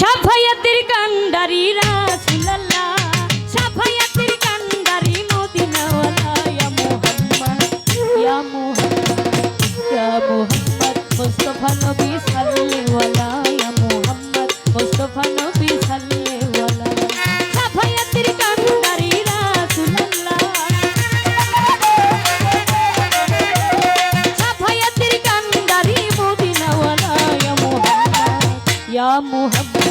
সাফায়াতের কান্ডারিরা সুলাল্লা সাফায়াতের কান্ডারি মদিনাওয়ালা মুহাম্মদ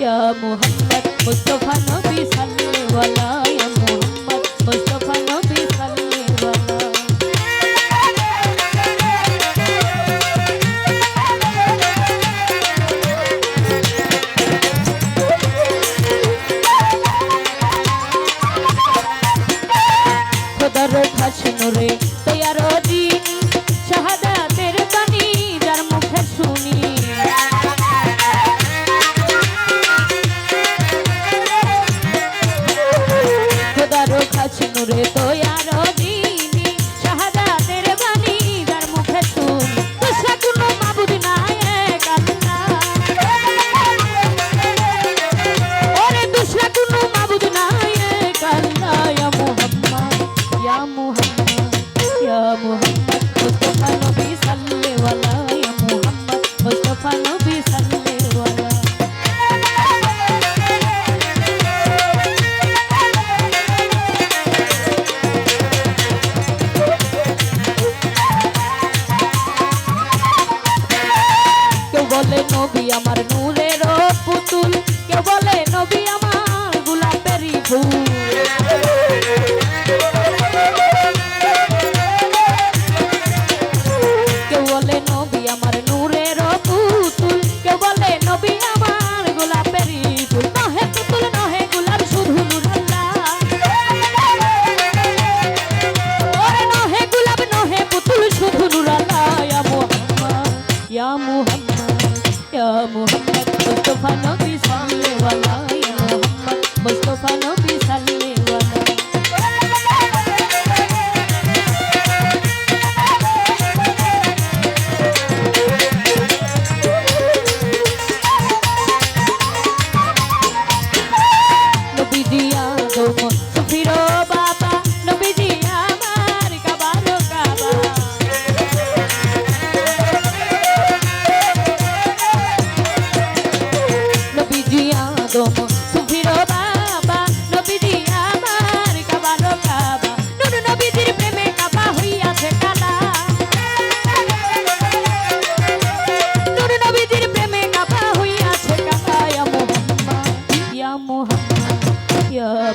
ইয়া মুহাম্মদ মুস্তফা নবী সাল্লাল্লাহু আলাইহি মুহাম্মদ মুস্তফা নবী সাল্লাল্লাহু ভাষণ রে I'm not amor. Mohammad Mustafa নবী সামনে ওয়ালা মোহাম্মদ মুস্তফা নবী